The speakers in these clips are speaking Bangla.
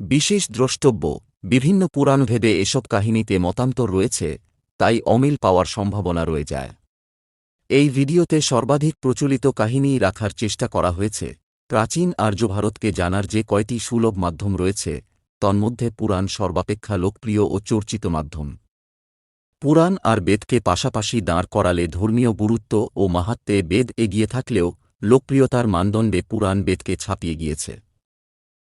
বিশেষ দ্রষ্টব্য, বিভিন্ন পুরাণভেদে এসব কাহিনীতে মতান্তর রয়েছে, তাই অমিল পাওয়ার সম্ভাবনা রয়ে যায়। এই ভিডিওতে সর্বাধিক প্রচলিত কাহিনী রাখার চেষ্টা করা হয়েছে। প্রাচীন আর্যভারতকে জানার যে কয়টি সুলভ মাধ্যম রয়েছে, তন্মধ্যে পুরাণ সর্বাপেক্ষা লোকপ্রিয় ও চর্চিত মাধ্যম। পুরাণ আর বেদকে পাশাপাশি দাঁড় করালে ধর্মীয় গুরুত্ব ও মাহাত্মে বেদ এগিয়ে থাকলেও লোকপ্রিয়তার মানদণ্ডে পুরাণ বেদকে ছাপিয়ে গিয়েছে।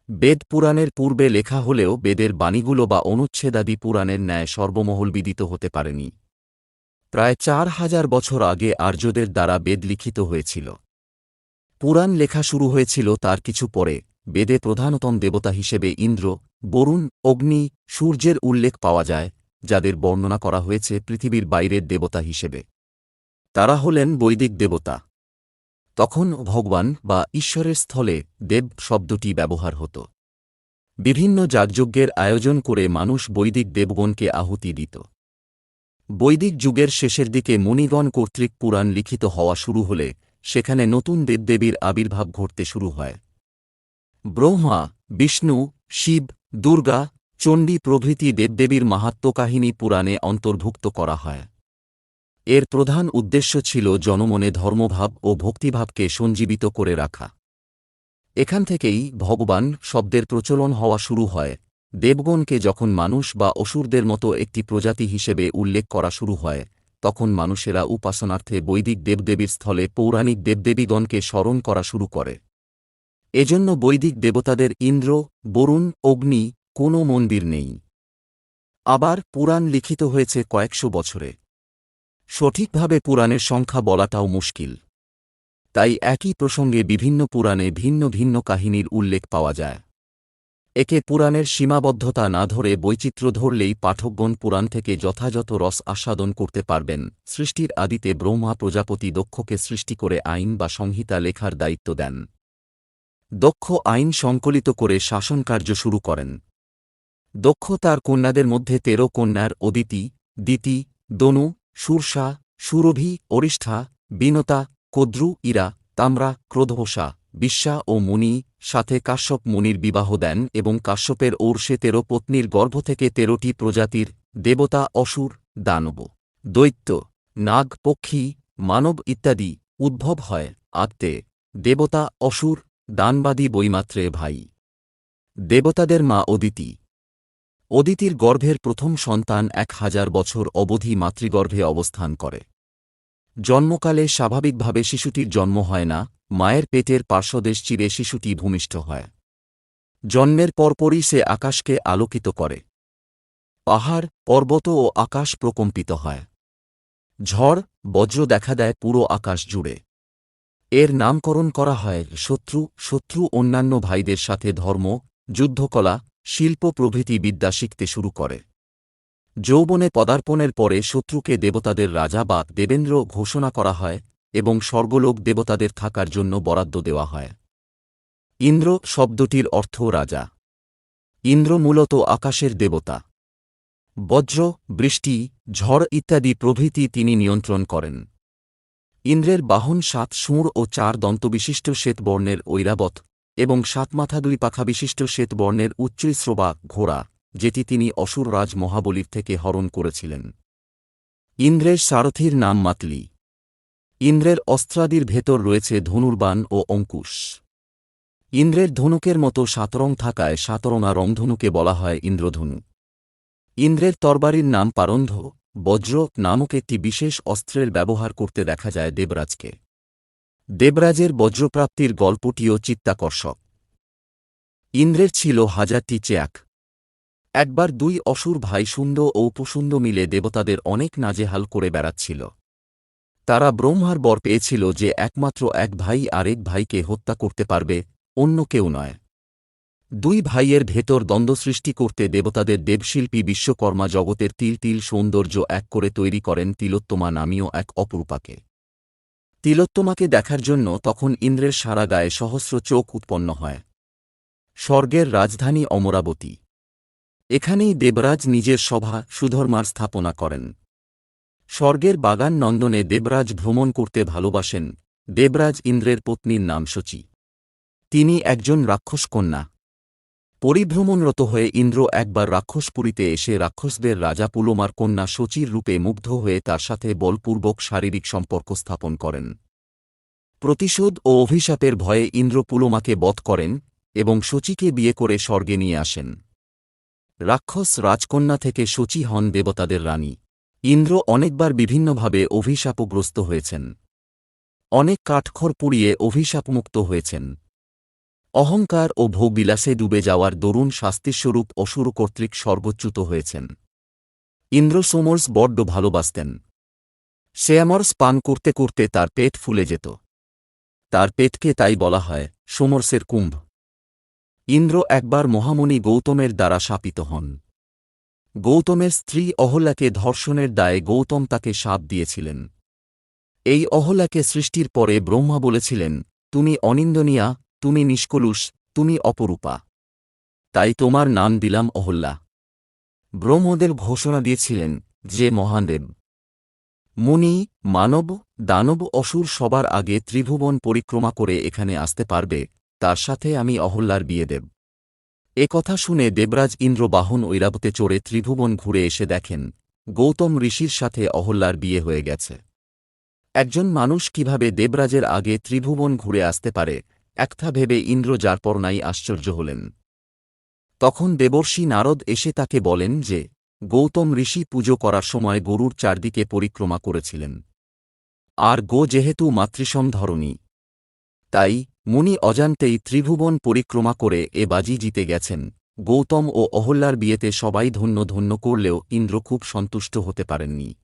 বেদ পুরাণের পূর্বে লেখা হলেও বেদের বাণীগুলো বা অনুচ্ছেদাদি পুরাণের ন্যায় সর্বমহল বিদিত হতে পারেনি। প্রায় চার হাজার বছর আগে আর্যদের দ্বারা বেদ লিখিত হয়েছিল। পুরাণ লেখা শুরু হয়েছিল তার কিছু পরে, বেদে প্রধানতম দেবতা হিসেবে ইন্দ্র, বরুণ, অগ্নি, সূর্যের উল্লেখ পাওয়া যায়, যাদের বর্ণনা করা হয়েছে পৃথিবীর বাইরের দেবতা হিসেবে। তারা হলেন বৈদিক দেবতা। তখন ভগবান বা ঈশ্বরের স্থলে দেব শব্দটি ব্যবহার হতো। বিভিন্ন যাগযজ্ঞের আয়োজন করে মানুষ বৈদিক দেবগণকে আহুতি দিত। বৈদিক যুগের শেষের দিকে মুনিগণ কর্তৃক পুরাণ লিখিত হওয়া শুরু হলে সেখানে নতুন দেবদেবীর আবির্ভাব ঘটতে শুরু হয়। ব্রহ্মা, বিষ্ণু, শিব, দুর্গা, চণ্ডী প্রভৃতি দেবদেবীর মাহাত্ম্যকাহিনী পুরাণে অন্তর্ভুক্ত করা হয়। এর প্রধান উদ্দেশ্য ছিল জনমনে ধর্মভাব ও ভক্তিভাবকে সঞ্জীবিত করে রাখা। এখান থেকেই ভগবান শব্দের প্রচলন হওয়া শুরু হয়। দেবগণকে যখন মানুষ বা অসুরদের মতো একটি প্রজাতি হিসেবে উল্লেখ করা শুরু হয়, তখন মানুষেরা উপাসনার্থে বৈদিক দেবদেবীর স্থলে পৌরাণিক দেবদেবীগণকে স্মরণ করা শুরু করে। এজন্য বৈদিক দেবতাদের ইন্দ্র, বরুণ, অগ্নি, কোনো মন্দির নেই। আবার পুরাণ লিখিত হয়েছে কয়েকশো বছরে। সঠিকভাবে পুরাণের সংখ্যা বলাটাও মুশকিল। তাই একই প্রসঙ্গে বিভিন্ন পুরাণে ভিন্ন ভিন্ন কাহিনীর উল্লেখ পাওয়া যায়। একে পুরাণের সীমাবদ্ধতা না ধরে বৈচিত্র্য ধরলেই পাঠকগণ পুরাণ থেকে যথাযথ রস আস্বাদন করতে পারবেন, সৃষ্টির আদিতে ব্রহ্মা প্রজাপতি দক্ষকে সৃষ্টি করে আইন বা সংহিতা লেখার দায়িত্ব দেন। দক্ষ আইন সংকলিত করে শাসনকার্য শুরু করেন। দক্ষ তার কন্যাদের মধ্যে তেরো কন্যার অদিতি, দিতি, দনু সুরসা, সুরভি, অরিষ্ঠা, বিনতা, কদ্রু, ইরা, তামরা ক্রোধোষা বিশ্বা ও মুনি, সাথে কাশ্যপ মুনির বিবাহ দেন এবং কাশ্যপের ওর্ষে তেরো পত্নীর গর্ভ থেকে তেরোটি প্রজাতির দেবতা অসুর, দানব। দৈত্য, নাগ, পক্ষী, মানব ইত্যাদি উদ্ভব হয়। আত্মে, দেবতা অসুর, দানবাদী বৈমাত্রে ভাই। দেবতাদের মা অদিতি। অদিতির গর্ভের প্রথম সন্তান এক হাজার বছর অবধি মাতৃগর্ভে অবস্থান করে। জন্মকালে স্বাভাবিকভাবে শিশুটির জন্ম হয় না, মায়ের পেটের পার্শ্বদেশ চিরে শিশুটি ভূমিষ্ঠ হয়। জন্মের পরপরই সে আকাশকে আলোকিত করে। পাহাড়, পর্বত ও আকাশ প্রকম্পিত হয়। ঝড়, বজ্র দেখা দেয় পুরো আকাশ জুড়ে। এর নামকরণ করা হয় শত্রু শত্রু অন্যান্য ভাইদের সাথে ধর্ম, যুদ্ধকলা শিল্প প্রভৃতি বিদ্যা শিখতে শুরু করে। যৌবনে পদার্পণের পরে শত্রুকে দেবতাদের রাজা বা দেবেন্দ্র ঘোষণা করা হয় এবং স্বর্গলোক দেবতাদের থাকার জন্য বরাদ্দ দেওয়া হয়। ইন্দ্র শব্দটির অর্থ রাজা। ইন্দ্র মূলত আকাশের দেবতা। বজ্র, বৃষ্টি, ঝড় ইত্যাদি প্রভৃতি তিনি নিয়ন্ত্রণ করেন। ইন্দ্রের বাহন সাত সুঁড় ও চার দন্তবিশিষ্ট শ্বেতবর্ণের ঐরাবত এবং সাত মাথা দুই পাখা বিশিষ্ট শ্বেতবর্ণের উচ্চৈশ্রবা ঘোড়া, যেটি তিনি অসুররাজ মহাবলীর থেকে হরণ করেছিলেন। ইন্দ্রের সারথীর নাম মাতলি। ইন্দ্রের অস্ত্রাদির ভেতর রয়েছে ধনুর্বাণ ও অঙ্কুশ। ইন্দ্রের ধনুকের মতো সাতরং থাকায় সাতরঙা রংধনুকে বলা হয় ইন্দ্রধনু। ইন্দ্রের তরবারির নাম পারন্ধ, বজ্র নামক একটি বিশেষ অস্ত্রের ব্যবহার করতে দেখা যায় দেবরাজকে। দেবরাজের বজ্রপ্রাপ্তির গল্পটিও চিত্তাকর্ষক। ইন্দ্রের ছিল হাজারটি চেয়াক। একবার দুই অসুর ভাই সুন্দ ও উপসুন্দ মিলে দেবতাদের অনেক নাজেহাল করে বেড়াচ্ছিল। তারা ব্রহ্মার বর পেয়েছিল যে একমাত্র এক ভাই আরেক ভাইকে হত্যা করতে পারবে, অন্য কেউ নয়। দুই ভাইয়ের ভেতর দ্বন্দ্ব সৃষ্টি করতে দেবতাদের দেবশিল্পী বিশ্বকর্মা জগতের তিল তিল সৌন্দর্য এক করে তৈরি করেন তিলোত্তমা নামীয় এক অপরূপাকে। তিলোত্তমাকে দেখার জন্য তখন ইন্দ্রের সারা গায়ে সহস্র চোখ উৎপন্ন হয়। স্বর্গের রাজধানী অমরাবতী। এখানেই দেবরাজ নিজের সভা সুধর্মার স্থাপনা করেন। স্বর্গের বাগান নন্দনে দেবরাজ ভ্রমণ করতে ভালোবাসেন। দেবরাজ ইন্দ্রের পত্নীর নাম শচী। তিনি একজন রাক্ষস কন্যা। পরিভ্রমণরত হয়ে ইন্দ্র একবার রাক্ষসপুরীতে এসে রাক্ষসদের রাজা পুলোমার কন্যা শচীর রূপে মুগ্ধ হয়ে তার সাথে বলপূর্বক শারীরিক সম্পর্ক স্থাপন করেন। প্রতিশোধ ও অভিশাপের ভয়ে ইন্দ্র পুলোমাকে বধ করেন এবং শচীকে বিয়ে করে স্বর্গে নিয়ে আসেন। রাক্ষস রাজকন্যা থেকে শচী হন দেবতাদের রানী। ইন্দ্র অনেকবার বিভিন্নভাবে অভিশাপগ্রস্ত হয়েছেন। অনেক কাঠখড় পুড়িয়ে অভিশাপমুক্ত হয়েছেন। অহংকার ও ভোগবিলাসে ডুবে যাওয়ার দরুণ শাস্তিস্বরূপ অসুর কর্তৃক সর্বোচ্যুত হয়েছেন। ইন্দ্র সোমর্স বড্ড ভালোবাসতেন। শ্যামর্স পান করতে করতে তার পেট ফুলে যেত। তার পেটকে তাই বলা হয় সোমর্সের কুম্ভ। ইন্দ্র একবার মহামণি গৌতমের দ্বারা শাপিত হন। গৌতমের স্ত্রী অহল্যাকে ধর্ষণের দায়ে গৌতম তাকে সাপ দিয়েছিলেন। এই অহল্যাকে সৃষ্টির পরে ব্রহ্মা বলেছিলেন, তুমি অনিন্দনিয়া তুমি নিষ্কলুষ, তুমি অপরূপা। তাই তোমার নাম দিলাম অহল্যা। ব্রহ্মদেব ঘোষণা দিয়েছিলেন যে মহাদেব। মুনি, মানব, দানব, অসুর সবার আগে ত্রিভুবন পরিক্রমা করে এখানে আসতে পারবে, তার সাথে আমি অহল্যার বিয়ে দেব। এ কথা শুনে দেবরাজ ইন্দ্র বাহন ঐরাবতে চড়ে ত্রিভুবন ঘুরে এসে দেখেন, গৌতম ঋষির সাথে অহল্যার বিয়ে হয়ে গেছে। একজন মানুষ কীভাবে দেবরাজের আগে ত্রিভুবন ঘুরে আসতে পারে একটা ভেবে ইন্দ্র যার পর নাই আশ্চর্য হলেন। তখন দেবর্ষি নারদ এসে তাকে বলেন যে, গৌতম ঋষি পুজো করার সময় গরুর চারদিকে পরিক্রমা করেছিলেন। আর গো যেহেতু মাতৃসম ধরণী, তাই মুনি অজান্তেই ত্রিভুবন পরিক্রমা করে এ বাজি জিতে গেছেন। গৌতম ও অহল্যার বিয়েতে সবাই ধন্য ধন্য করলেও ইন্দ্র খুব সন্তুষ্ট হতে পারেননি।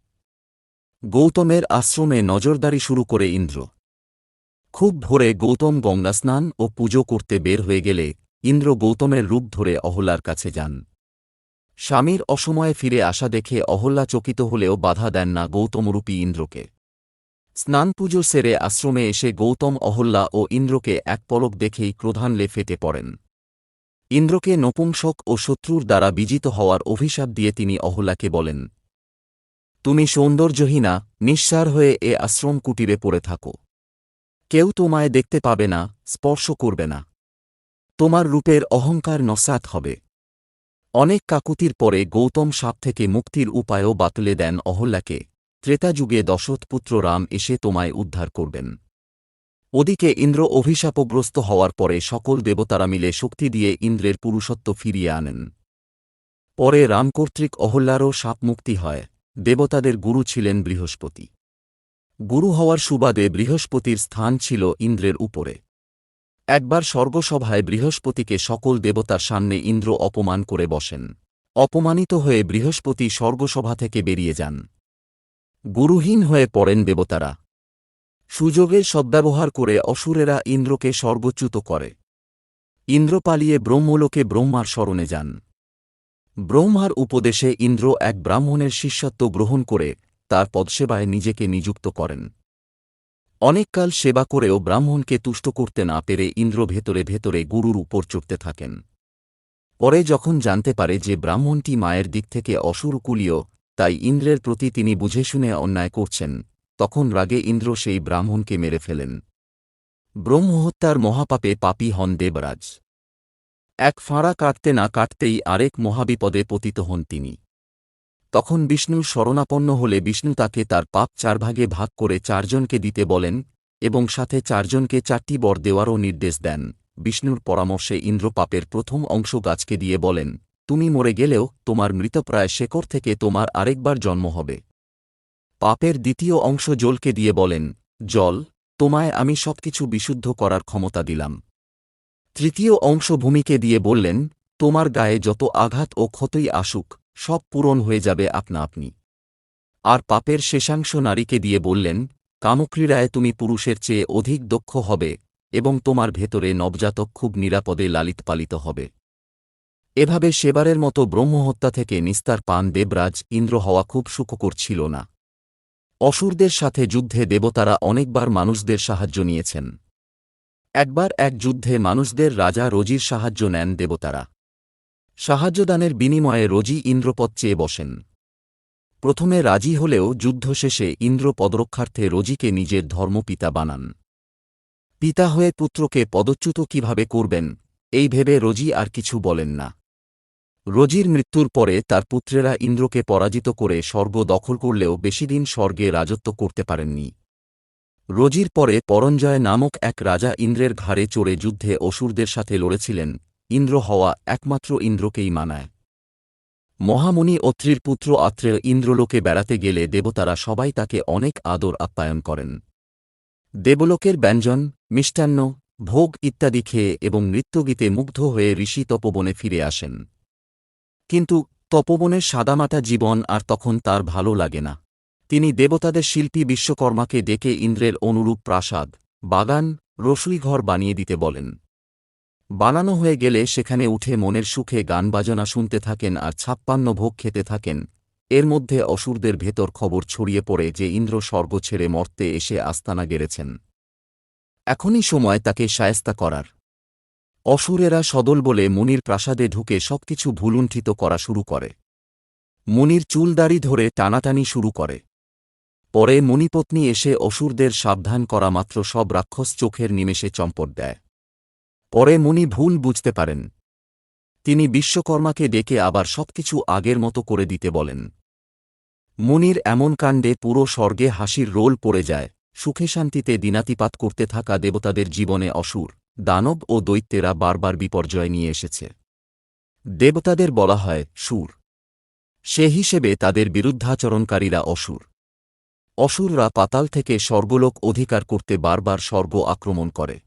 গৌতমের আশ্রমে নজরদারি শুরু করে ইন্দ্র। খুব ভোরে গৌতম গঙ্গা স্নান ও পুজো করতে বের হয়ে গেলে ইন্দ্র গৌতমের রূপ ধরে অহল্যার কাছে যান। স্বামীর অসময়ে ফিরে আসা দেখে অহল্যা চকিত হলেও বাধা দেন না গৌতমরূপী ইন্দ্রকে। স্নান পুজো সেরে আশ্রমে এসে গৌতম অহল্যা ও ইন্দ্রকে এক পলক দেখেই ক্রোধানলে ফেটে পড়েন। ইন্দ্রকে নপুংসক ও শত্রুর দ্বারা বিজিত হওয়ার অভিশাপ দিয়ে তিনি অহল্যাকে বলেন, তুমি সৌন্দর্যহীনা, নিঃসার হয়ে এ আশ্রম কুটিরে পড়ে থাকো। কেউ তোমায় দেখতে পাবে না, স্পর্শ করবে না। তোমার রূপের অহংকার নসাত হবে। অনেক কাকুতির পরে গৌতম সাপ থেকে মুক্তির উপায়ও বাতলে দেন অহল্যাকে। ত্রেতাযুগে দশরথপুত্র রাম এসে তোমায় উদ্ধার করবেন। ওদিকে ইন্দ্র অভিশাপগ্রস্ত হওয়ার পরে সকল দেবতারা মিলে শক্তি দিয়ে ইন্দ্রের পুরুষত্ব ফিরিয়ে আনেন। পরে রাম কর্তৃক অহল্যারও সাপ মুক্তি হয়। দেবতাদের গুরু ছিলেন বৃহস্পতি। গুরু হওয়ার সুবাদে বৃহস্পতির স্থান ছিল ইন্দ্রের উপরে। একবার স্বর্গসভায় বৃহস্পতিকে সকল দেবতার সামনে ইন্দ্র অপমান করে বসেন। অপমানিত হয়ে বৃহস্পতি স্বর্গসভা থেকে বেরিয়ে যান। গুরুহীন হয়ে পড়েন দেবতারা। সুযোগের সদ্ব্যবহার করে অসুরেরা ইন্দ্রকে সর্বোচ্যুত করে। ইন্দ্র পালিয়ে ব্রহ্মলোকে ব্রহ্মার স্মরণে যান। ব্রহ্মার উপদেশে ইন্দ্র এক ব্রাহ্মণের শিষ্যত্ব গ্রহণ করে তার পদসেবায় নিজেকে নিযুক্ত করেন। অনেককাল সেবা করেও ব্রাহ্মণকে তুষ্ট করতে না পেরে ইন্দ্র ভেতরে ভেতরে গুরুর উপর চড়তে থাকেন। পরে যখন জানতে পারে যে ব্রাহ্মণটি মায়ের দিক থেকে অসুরকুলীয়, তাই ইন্দ্রের প্রতি তিনি বুঝে শুনে অন্যায় করছেন, তখন রাগে ইন্দ্র সেই ব্রাহ্মণকে মেরে ফেলেন। ব্রহ্মহত্যার মহাপাপে পাপী হন দেবরাজ। এক ফাঁড়া কাটতে না কাটতেই আরেক মহাবিপদে পতিত হন তিনি। তখন বিষ্ণুর শরণাপন্ন হলে বিষ্ণু তাকে তার পাপ চার ভাগে ভাগ করে চারজনকে দিতে বলেন এবং সাথে চারজনকে চারটি বর দেওয়ারও নির্দেশ দেন। বিষ্ণুর পরামর্শে ইন্দ্র পাপের প্রথম অংশ গাছকে দিয়ে বলেন, তুমি মরে গেলেও তোমার মৃতপ্রায় শেকড় থেকে তোমার আরেকবার জন্ম হবে। পাপের দ্বিতীয় অংশ জলকে দিয়ে বলেন, জল, তোমায় আমি সবকিছু বিশুদ্ধ করার ক্ষমতা দিলাম। তৃতীয় অংশ ভূমিকে দিয়ে বললেন, তোমার গায়ে যত আঘাত ও ক্ষতই আসুক সব পূরণ হয়ে যাবে আপনা আপনি। আর পাপের শেষাংশ নারীকে দিয়ে বললেন কামক্রীড়ায় তুমি পুরুষের চেয়ে অধিক দক্ষ হবে এবং তোমার ভেতরে নবজাতক খুব নিরাপদে লালিত পালিত হবে। এভাবে সেবারের মতো ব্রহ্মহত্যা থেকে নিস্তার পান দেবরাজ, ইন্দ্র হওয়া খুব সুখকর ছিল না। অসুরদের সাথে যুদ্ধে দেবতারা অনেকবার মানুষদের সাহায্য নিয়েছেন। একবার এক যুদ্ধে মানুষদের রাজা রজির সাহায্য নেন দেবতারা। সাহায্যদানের বিনিময়ে রজি ইন্দ্রপদ চেয়ে বসেন। প্রথমে রাজি হলেও যুদ্ধ শেষে ইন্দ্র পদরক্ষার্থে রজিকে নিজের ধর্মপিতা বানান। পিতা হয়ে পুত্রকে পদচ্যুত কীভাবে করবেন, এই ভেবে রোজি আর কিছু বলেন না। রোজির মৃত্যুর পরে তার পুত্রেরা ইন্দ্রকে পরাজিত করে স্বর্গ দখল করলেও বেশিদিন স্বর্গে রাজত্ব করতে পারেননি। রোজির পরে পরঞ্জয় নামক এক রাজা ইন্দ্রের ঘাড়ে চড়ে যুদ্ধে অসুরদের সাথে লড়েছিলেন। ইন্দ্র হওয়া একমাত্র ইন্দ্রকেই মানায়। মহামুনি অত্রির পুত্র আত্রেয় ইন্দ্রলোকে বেড়াতে গেলে দেবতারা সবাই তাকে অনেক আদর আপ্যায়ন করেন। দেবলোকের ব্যঞ্জন, মিষ্টান্ন, ভোগ ইত্যাদি খেয়ে এবং নৃত্যগীতে মুগ্ধ হয়ে ঋষি তপবনে ফিরে আসেন। কিন্তু তপবনের সাদামাটা জীবন আর তখন তার ভালো লাগে না। তিনি দেবতাদের শিল্পী বিশ্বকর্মাকে ডেকে ইন্দ্রের অনুরূপ প্রাসাদ, বাগান, রসুইঘর বানিয়ে দিতে বলেন। বানানো হয়ে গেলে সেখানে উঠে মনের সুখে গান বাজনা শুনতে থাকেন আর ছাপ্পান্ন ভোগ খেতে থাকেন। এর মধ্যে অসুরদের ভেতর খবর ছড়িয়ে পড়ে যে ইন্দ্র স্বর্গ ছেড়ে মর্তে এসে আস্তানা গেড়েছেন। এখনই সময় তাকে সায়স্তা করার। অসুরেরা সদল বলে মুনির প্রাসাদে ঢুকে সবকিছু ভুলুণ্ঠিত করা শুরু করে। মুনির চুলদাড়ি ধরে টানাটানি শুরু করে। পরে মুনিপত্নী এসে অসুরদের সাবধান করা মাত্র সব রাক্ষস চোখের নিমেষে চম্পট দেয়। পরে মুনি ভুল বুঝতে পারেন। তিনি বিশ্বকর্মাকে ডেকে আবার সবকিছু আগের মতো করে দিতে বলেন। মুনির এমন কাণ্ডে পুরো স্বর্গে হাসির রোল পড়ে যায়। সুখে শান্তিতে দিনাতিপাত করতে থাকা দেবতাদের জীবনে অসুর, দানব ও দৈত্যেরা বারবার বিপর্যয় নিয়ে এসেছে। দেবতাদের বলা হয় সুর। সে হিসেবে তাদের বিরুদ্ধাচরণকারীরা অসুর। অসুররা পাতাল থেকে স্বর্গলোক অধিকার করতে বারবার স্বর্গ আক্রমণ করে।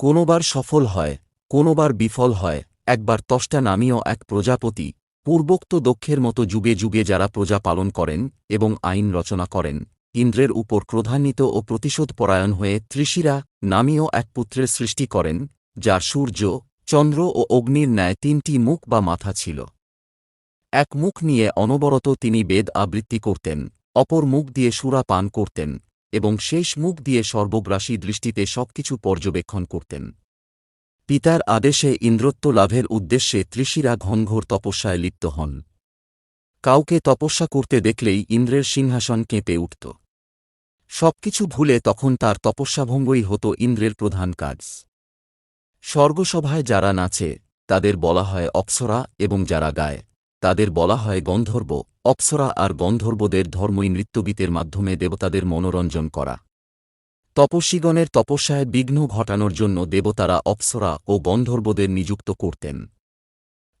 কোনোবার সফল হয়, কোনোবার বিফল হয়, একবার তষ্টা নামীয় এক প্রজাপতি, পূর্বোক্ত দক্ষের মতো যুগে যুগে যারা প্রজা পালন করেন এবং আইন রচনা করেন, ইন্দ্রের উপর ক্রোধান্বিত ও প্রতিশোধ পরায়ণ হয়ে ত্রিশিরা নামীয় এক পুত্রের সৃষ্টি করেন, যার সূর্য, চন্দ্র ও অগ্নির ন্যায় তিনটি মুখ বা মাথা ছিল। এক মুখ নিয়ে অনবরত তিনি বেদ আবৃত্তি করতেন, অপর মুখ দিয়ে সুরা পান করতেন। এবং শেষ মুখ দিয়ে সর্বগ্রাসী দৃষ্টিতে সবকিছু পর্যবেক্ষণ করতেন। পিতার আদেশে ইন্দ্রত্ব লাভের উদ্দেশ্যে ত্রিশিরা ঘনঘোর তপস্যায় লিপ্ত হন। কাউকে তপস্যা করতে দেখলেই ইন্দ্রের সিংহাসন কেঁপে উঠত। সবকিছু ভুলে তখন তার তপস্যাভঙ্গই হতো ইন্দ্রের প্রধান কাজ। স্বর্গসভায় যারা নাচে, তাদের বলা হয় অপ্সরা এবং যারা গায়, তাদের বলা হয় গন্ধর্ব। অপ্সরা আর গন্ধর্বদের ধর্মই নৃত্যগীতের মাধ্যমে দেবতাদের মনোরঞ্জন করা। তপস্বীগণের তপস্যায় বিঘ্ন ঘটানোর জন্য দেবতারা অপ্সরা ও গন্ধর্বদের নিযুক্ত করতেন।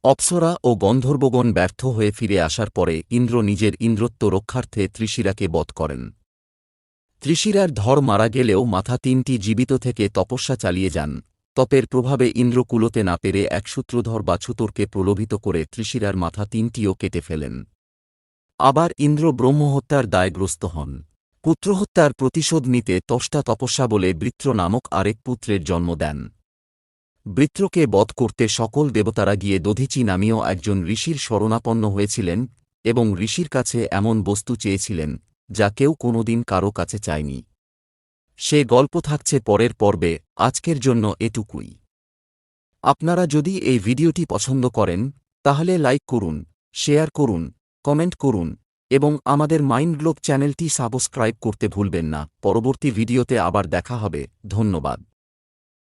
অপ্সরা ও গন্ধর্বগণ ব্যর্থ হয়ে ফিরে আসার পরে ইন্দ্র নিজের ইন্দ্রত্ব রক্ষার্থে ত্রিশিরাকে বধ করেন। ত্রিশিরার ধর মারা গেলেও মাথা তিনটি জীবিত থেকে তপস্যা চালিয়ে যান। তপের প্রভাবে ইন্দ্র কুলোতে না পেরে এক সূত্রধর বা ছুতরকে প্রলোভিত করে ত্রিশিরার মাথা তিনটিও কেটে ফেলেন। আবার ইন্দ্র ব্রহ্মহত্যার দায়গ্রস্ত হন। পুত্রহত্যার প্রতিশোধ নিতে তষ্টা তপস্যা বলে বৃত্র নামক আরেক পুত্রের জন্ম দেন। বৃত্রকে বধ করতে সকল দেবতারা গিয়ে দধিচি নামীয় একজন ঋষির শরণাপন্ন হয়েছিলেন এবং ঋষির কাছে এমন বস্তু চেয়েছিলেন, যা কেউ কোনোদিন কারও কাছে চায়নি। সে গল্প থাকছে পরের পর্বে, আজকের জন্য এটুকুই। আপনারা যদি এই ভিডিওটি পছন্দ করেন, তাহলে লাইক করুন, শেয়ার করুন কমেন্ট করুন, এবং আমাদের মাইন্ড গ্লোব চ্যানেলটি সাবস্ক্রাইব করতে ভুলবেন না। পরবর্তী ভিডিওতে আবার দেখা হবে। ধন্যবাদ।